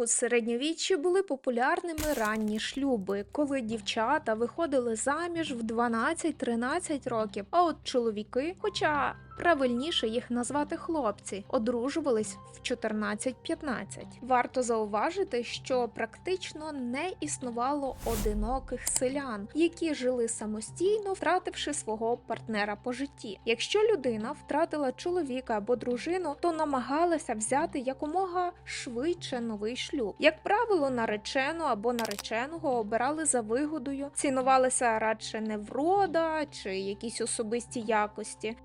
У середньовіччі були популярними ранні шлюби, коли дівчата виходили заміж в 12-13 років, а от чоловіки, хоча правильніше їх назвати хлопці, одружувались в 14-15. Варто зауважити, що практично не існувало одиноких селян, які жили самостійно, втративши свого партнера по житті. Якщо людина втратила чоловіка або дружину, то намагалася взяти якомога швидше новий шлюб. Як правило, наречену або нареченого обирали за вигодою, цінувалася радше не врода чи якісь особисті якості.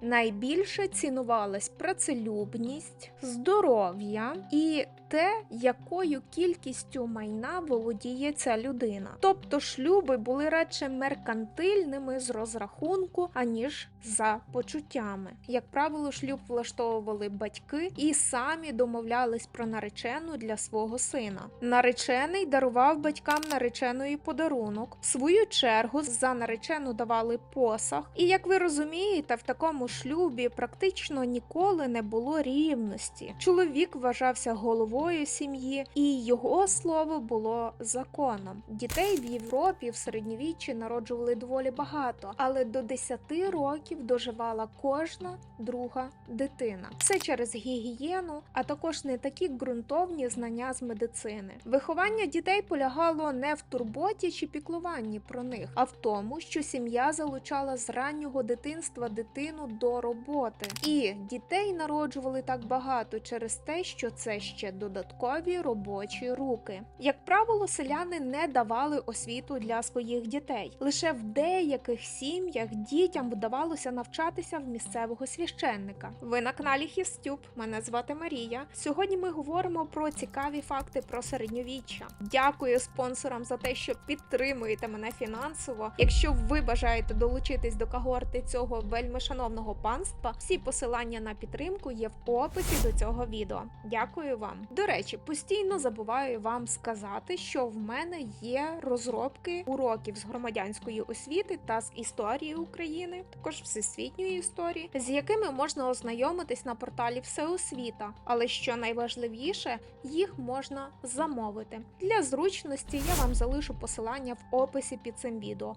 Найбільше цінувалась працелюбність, здоров'я і те, якою кількістю майна володіє ця людина. Тобто шлюби були радше меркантильними з розрахунку, аніж за почуттями. Як правило, шлюб влаштовували батьки і самі домовлялись про наречену для свого сина. Наречений дарував батькам нареченої подарунок. В свою чергу за наречену давали посаг. І як ви розумієте, в такому шлюбі практично ніколи не було рівності. Чоловік вважався головою сім'ї, і його слово було законом. Дітей в Європі в середньовіччі народжували доволі багато, але до 10 років доживала кожна друга дитина. Все через гігієну, а також не такі ґрунтовні знання з медицини. Виховання дітей полягало не в турботі чи піклуванні про них, а в тому, що сім'я залучала з раннього дитинства дитину до роботи. І дітей народжували так багато через те, що це ще додаткові робочі руки. Як правило, селяни не давали освіту для своїх дітей. Лише в деяких сім'ях дітям вдавалося навчатися в місцевого священника. Ви на каналі Хістюб. Мене звати Марія. Сьогодні ми говоримо про цікаві факти про середньовіччя. Дякую спонсорам за те, що підтримуєте мене фінансово. Якщо ви бажаєте долучитись до когорти цього вельми шановного панства, всі посилання на підтримку є в описі до цього відео. Дякую вам. До речі, постійно забуваю вам сказати, що в мене є розробки уроків з громадянської освіти та з історії України, також всесвітньої історії, з якими можна ознайомитись на порталі Всеосвіта. Але що найважливіше, їх можна замовити. Для зручності я вам залишу посилання в описі під цим відео.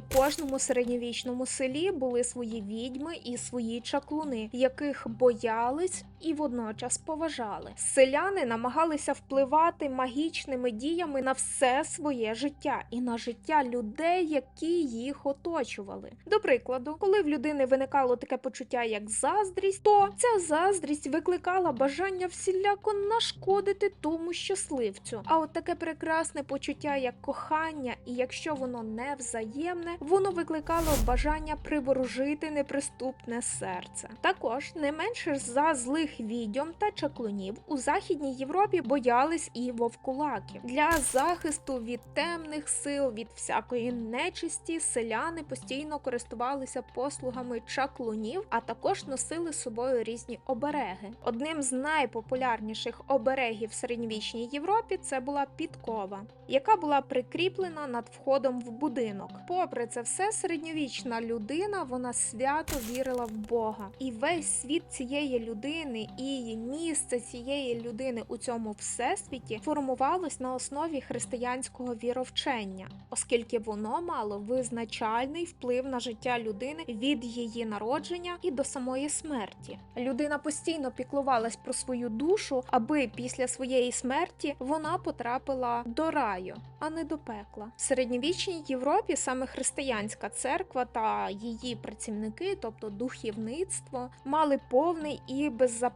У кожному середньовічному селі були свої відьми і свої чаклуни, яких боялись і водночас поважали. Селяни намагалися впливати магічними діями на все своє життя і на життя людей, які їх оточували. До прикладу, коли в людини виникало таке почуття, як заздрість, то ця заздрість викликала бажання всіляко нашкодити тому щасливцю. А от таке прекрасне почуття, як кохання, і якщо воно не взаємне, воно викликало бажання приворожити неприступне серце. Також не менше за злих відьом та чаклунів у західній Європі боялись і вовкулаків. Для захисту від темних сил, від всякої нечисті, селяни постійно користувалися послугами чаклунів, а також носили з собою різні обереги. Одним з найпопулярніших оберегів в середньовічній Європі це була підкова, яка була прикріплена над входом в будинок. Попри це все, середньовічна людина вона свято вірила в Бога, і весь світ цієї людини і місце цієї людини у цьому всесвіті формувалось на основі християнського віровчення, оскільки воно мало визначальний вплив на життя людини від її народження і до самої смерті. Людина постійно піклувалась про свою душу, аби після своєї смерті вона потрапила до раю, а не до пекла. В середньовічній Європі саме християнська церква та її працівники, тобто духовництво, мали повний і беззаперечний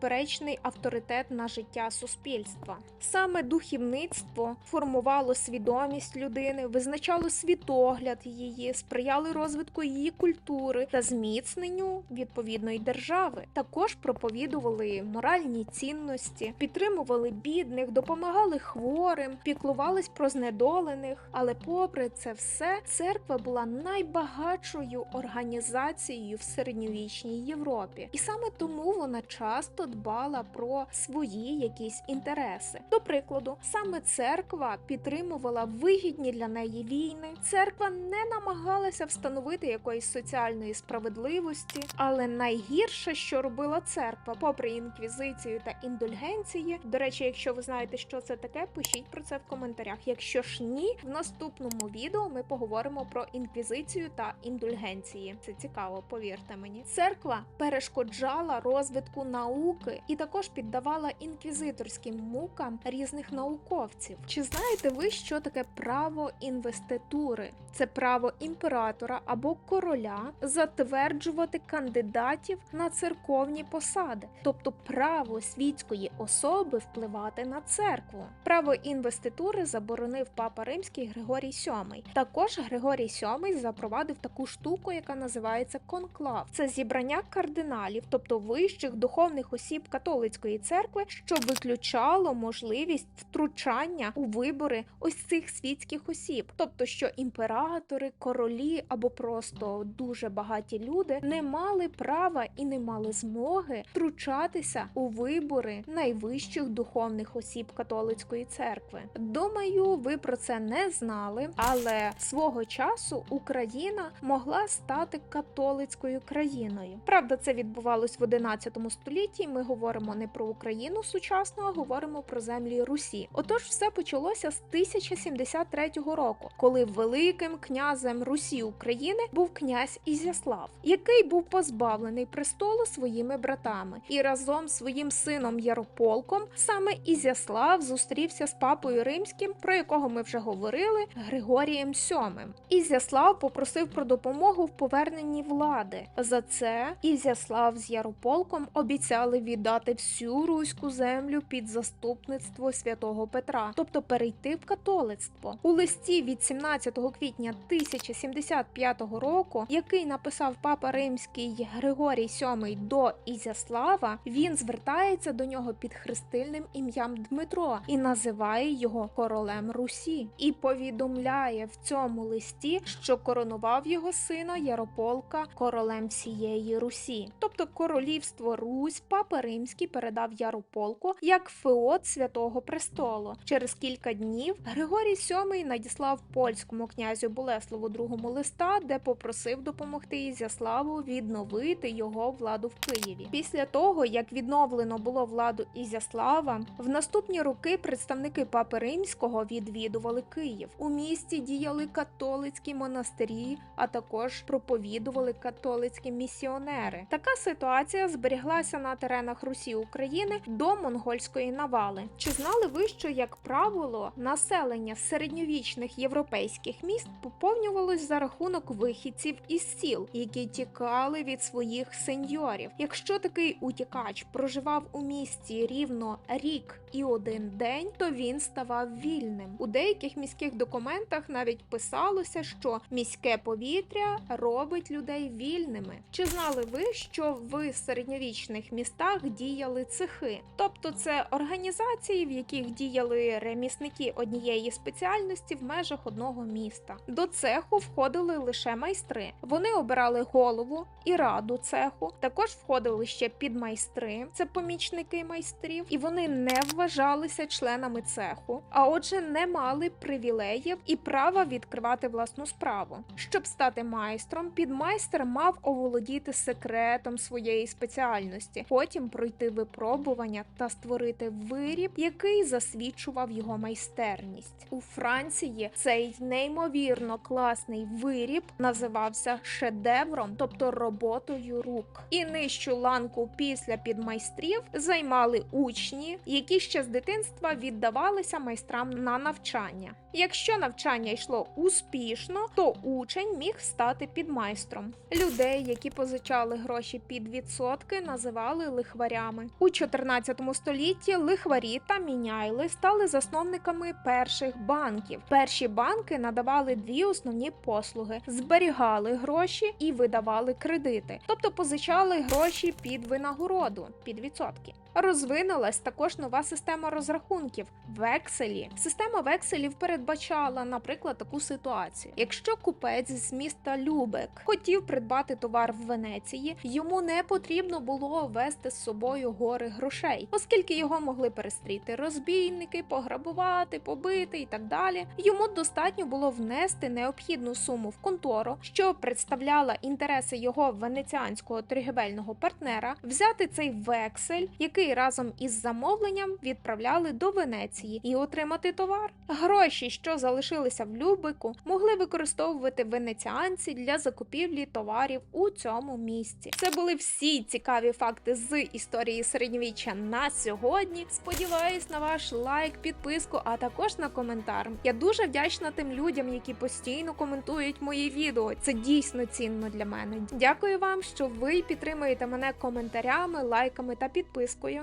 авторитет на життя суспільства. Саме духовництво формувало свідомість людини, визначало світогляд її, сприяло розвитку її культури та зміцненню відповідної держави. Також проповідували моральні цінності, підтримували бідних, допомагали хворим, піклувались про знедолених. Але попри це все, церква була найбагатшою організацією в середньовічній Європі, і саме тому вона часто дбала про свої якісь інтереси. До прикладу, саме церква підтримувала вигідні для неї війни. Церква не намагалася встановити якоїсь соціальної справедливості, але найгірше, що робила церква, попри інквізицію та індульгенції. До речі, якщо ви знаєте, що це таке, пишіть про це в коментарях. Якщо ж ні, в наступному відео ми поговоримо про інквізицію та індульгенції. Це цікаво, повірте мені. Церква перешкоджала розвитку науки і також піддавала інквізиторським мукам різних науковців. Чи знаєте ви, що таке право інвеститури? Це право імператора або короля затверджувати кандидатів на церковні посади, тобто право світської особи впливати на церкву. Право інвеститури заборонив папа римський Григорій VII. Також Григорій VII запровадив таку штуку, яка називається конклав. Це зібрання кардиналів, тобто вищих духовних осіб католицької церкви, що виключало можливість втручання у вибори ось цих світських осіб, тобто що імператори, королі або просто дуже багаті люди не мали права і не мали змоги втручатися у вибори найвищих духовних осіб католицької церкви. Думаю, ви про це не знали, але свого часу Україна могла стати католицькою країною. Правда, це відбувалось в 11 столітті. Ми говоримо не про Україну сучасну, а говоримо про землі Русі. Отож, все почалося з 1073 року, коли великим князем Русі України був князь Ізяслав, який був позбавлений престолу своїми братами, і разом з своїм сином Ярополком саме Ізяслав зустрівся з папою римським, про якого ми вже говорили, Григорієм VII. Ізяслав попросив про допомогу в поверненні влади. За це Ізяслав з Ярополком обіцяли віддати всю руську землю під заступництво святого Петра, тобто перейти в католицтво. У листі від 17 квітня 1075 року, який написав папа римський Григорій VII до Ізяслава, він звертається до нього під хрестильним ім'ям Дмитро і називає його королем Русі, і повідомляє в цьому листі, що коронував його сина Ярополка королем всієї Русі. Тобто королівство Русь папа Римський передав Ярополку як феод святого престолу. Через кілька днів Григорій VII надіслав польському князю Болеславу II листа, де попросив допомогти Ізяславу відновити його владу в Києві. Після того, як відновлено було владу Ізяслава, в наступні роки представники папи римського відвідували Київ. У місті діяли католицькі монастирі, а також проповідували католицькі місіонери. Така ситуація зберіглася на теренах Русі України до монгольської навали. Чи знали ви, що як правило населення середньовічних європейських міст поповнювалось за рахунок вихідців із сіл, які тікали від своїх сеньорів? Якщо такий утікач проживав у місті рівно рік і один день, то він ставав вільним. У деяких міських документах навіть писалося, що міське повітря робить людей вільними. Чи знали ви, що в середньовічних містах діяли цехи? Тобто це організації, в яких діяли ремісники однієї спеціальності в межах одного міста. До цеху входили лише майстри. Вони обирали голову і раду цеху. Також входили ще підмайстри, це помічники майстрів, і вони не вважалися членами цеху, а отже, не мали привілеїв і права відкривати власну справу. Щоб стати майстром, підмайстер мав оволодіти секретом своєї спеціальності, потім пройти випробування та створити виріб, який засвідчував його майстерність. У Франції цей неймовірно класний виріб називався шедевром, тобто роботою рук. І нижчу ланку після підмайстрів займали учні, які ще з дитинства віддавалися майстрам на навчання. Якщо навчання йшло успішно, то учень міг стати підмайстром. Людей, які позичали гроші під відсотки, називали лихварями. У 14 столітті лихварі та міняйли стали засновниками перших банків. Перші банки надавали дві основні послуги: зберігали гроші і видавали кредити, тобто позичали гроші під винагороду, під відсотки. Розвинулась також нова система розрахунків векселі. Система векселів передбачала, наприклад, таку ситуацію: Якщо купець з міста Любек хотів придбати товар в Венеції, йому не потрібно було вести з собою гори грошей, оскільки його могли перестріти розбійники, пограбувати, побити і так далі. Йому достатньо було внести необхідну суму в контору, що представляла інтереси його венеціанського торгівельного партнера, взяти цей вексель, який разом із замовленням відправляли до Венеції, і отримати товар. Гроші, що залишилися в Любику, могли використовувати венеціанці для закупівлі товарів у цьому місці. Це були всі цікаві факти з історії середньовіччя на сьогодні. Сподіваюсь на ваш лайк, підписку, а також на коментар. Я дуже вдячна тим людям, які постійно коментують мої відео. Це дійсно цінно для мене. Дякую вам, що ви підтримуєте мене коментарями, лайками та підпискою.